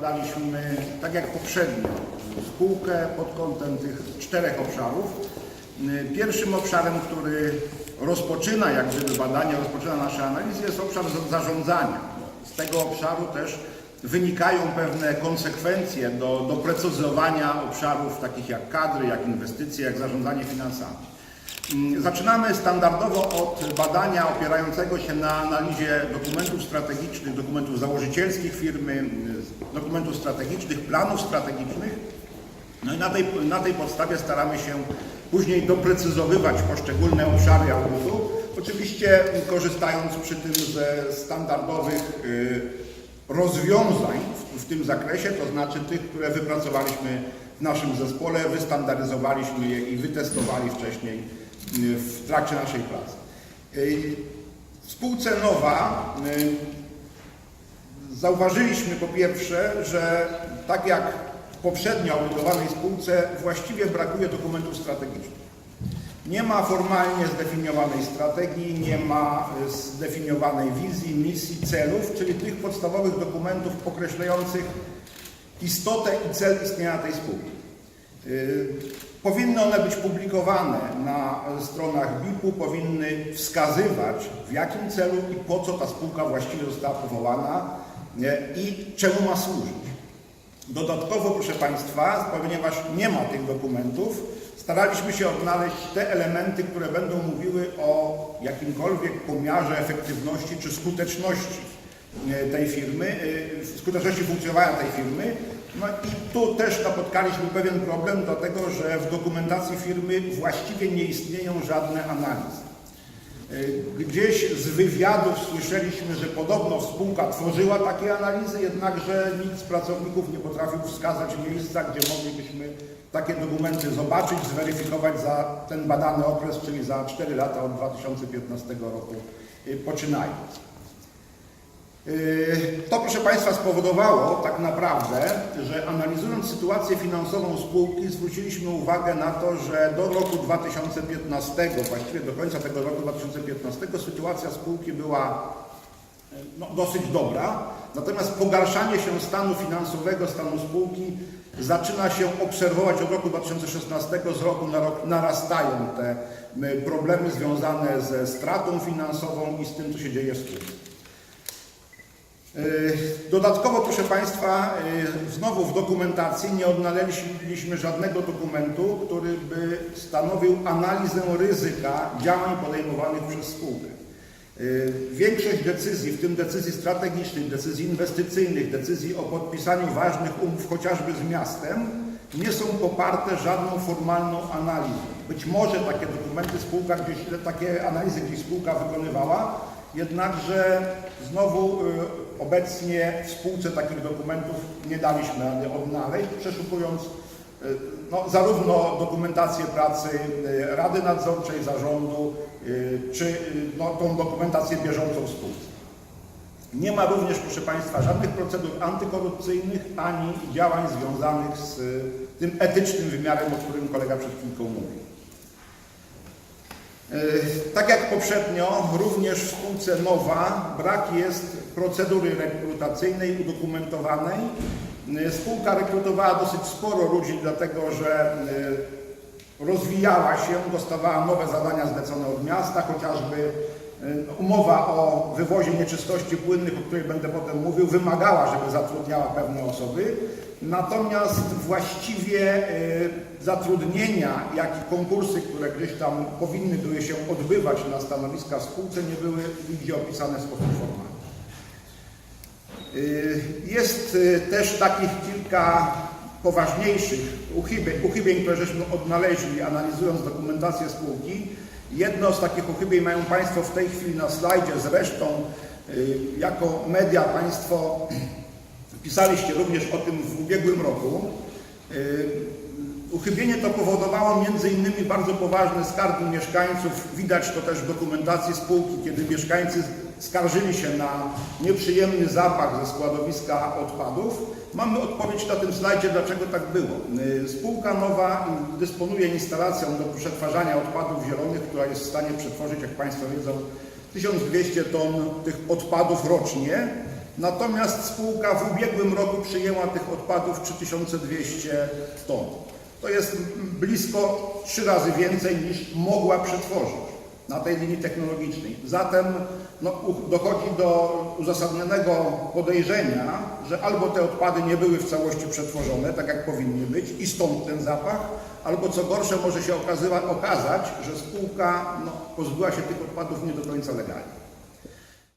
badaliśmy, tak jak poprzednio, spółkę pod kątem tych czterech obszarów. Pierwszym obszarem, który rozpoczyna jak gdyby badanie, rozpoczyna nasze analizy jest obszar za- zarządzania. Z tego obszaru też wynikają pewne konsekwencje do doprecyzowania obszarów takich jak kadry, jak inwestycje, jak zarządzanie finansami. Mm, Zaczynamy standardowo od badania opierającego się na analizie dokumentów strategicznych, dokumentów założycielskich firmy, y, dokumentów strategicznych, planów strategicznych. No i na tej, na tej podstawie staramy się później doprecyzowywać poszczególne obszary audytu, oczywiście korzystając przy tym ze standardowych y, rozwiązań w, tym zakresie, to znaczy tych, które wypracowaliśmy w naszym zespole, wystandaryzowaliśmy je i wytestowali wcześniej w trakcie naszej pracy. W spółce Nowa Zauważyliśmy po pierwsze, że tak jak w poprzednio audytowanej spółce właściwie brakuje dokumentów strategicznych. Nie ma formalnie zdefiniowanej strategii, nie ma y, zdefiniowanej wizji, misji, celów, czyli tych podstawowych dokumentów określających istotę i cel istnienia tej spółki. Y, Powinny one być publikowane na stronach BIP-u, powinny wskazywać w jakim celu i po co ta spółka właściwie została powołana i czemu ma służyć. Dodatkowo, proszę Państwa, ponieważ nie ma tych dokumentów, staraliśmy się odnaleźć te elementy, które będą mówiły o jakimkolwiek pomiarze efektywności czy skuteczności tej firmy, e, skuteczności funkcjonowania tej firmy. No i tu też napotkaliśmy pewien problem, dlatego że w dokumentacji firmy właściwie nie istnieją żadne analizy. E, Gdzieś z wywiadów słyszeliśmy, że podobno spółka tworzyła takie analizy, jednakże nikt z pracowników nie potrafił wskazać miejsca, gdzie moglibyśmy takie dokumenty zobaczyć, zweryfikować za ten badany okres, czyli za 4 lata od 2015 roku e, poczynając. Yy, To, proszę Państwa, spowodowało tak naprawdę, że analizując sytuację finansową spółki, zwróciliśmy uwagę na to, że do roku 2015, właściwie do końca tego roku 2015, sytuacja spółki była e, no, dosyć dobra, natomiast pogarszanie się stanu finansowego, stanu spółki zaczyna się obserwować od roku 2016, z roku na rok narastają te problemy związane ze stratą finansową i z tym, co się dzieje w spółce. Yy, Dodatkowo, proszę Państwa, yy, znowu w dokumentacji nie odnaleźliśmy żadnego dokumentu, który by stanowił analizę ryzyka działań podejmowanych przez spółkę. Yy, Większość decyzji, w tym decyzji strategicznych, decyzji inwestycyjnych, decyzji o podpisaniu ważnych umów chociażby z miastem, nie są poparte żadną formalną analizą. Być może takie dokumenty spółka gdzieś, takie analizy gdzieś spółka wykonywała, jednakże znowu y, obecnie w spółce takich dokumentów nie daliśmy rady odnaleźć, przeszukując y, no, zarówno dokumentację pracy y, Rady Nadzorczej, Zarządu, czy no, tą dokumentację bieżącą w spółce. Nie ma również, proszę Państwa, żadnych procedur antykorupcyjnych ani działań związanych z tym etycznym wymiarem, o którym kolega przed chwilką mówił. E, Tak jak poprzednio, również w spółce Nowa brak jest procedury rekrutacyjnej udokumentowanej. E, Spółka rekrutowała dosyć sporo ludzi, dlatego że e, rozwijała się, dostawała nowe zadania zlecone od miasta, chociażby umowa o wywozie nieczystości płynnych, o której będę potem mówił, wymagała, żeby zatrudniała pewne osoby. Natomiast właściwie zatrudnienia, jak i konkursy, które gdzieś tam powinny były się odbywać na stanowiska w spółce, nie były nigdzie opisane w sposób formalny. Y, Jest y, też takich kilka poważniejszych uchybień, uchybień, które żeśmy odnaleźli analizując dokumentację spółki. Jedno z takich uchybień mają Państwo w tej chwili na slajdzie, zresztą y, jako media Państwo pisaliście również o tym w ubiegłym roku. Uchybienie to powodowało innymi bardzo poważne skargi mieszkańców. Widać to też w dokumentacji spółki, kiedy mieszkańcy skarżyli się na nieprzyjemny zapach ze składowiska odpadów. Mamy odpowiedź na tym slajdzie, dlaczego tak było. Y, Spółka nowa dysponuje instalacją do przetwarzania odpadów zielonych, która jest w stanie przetworzyć, jak Państwo wiedzą, 1200 ton tych odpadów rocznie. Natomiast spółka w ubiegłym roku przyjęła tych odpadów 3200 ton. To jest blisko trzy razy więcej niż mogła przetworzyć na tej linii technologicznej. Zatem no, dochodzi do uzasadnionego podejrzenia, że albo te odpady nie były w całości przetworzone, tak jak powinny być, i stąd ten zapach, albo co gorsze może się okazywa, okazać, że spółka no, pozbyła się tych odpadów nie do końca legalnie.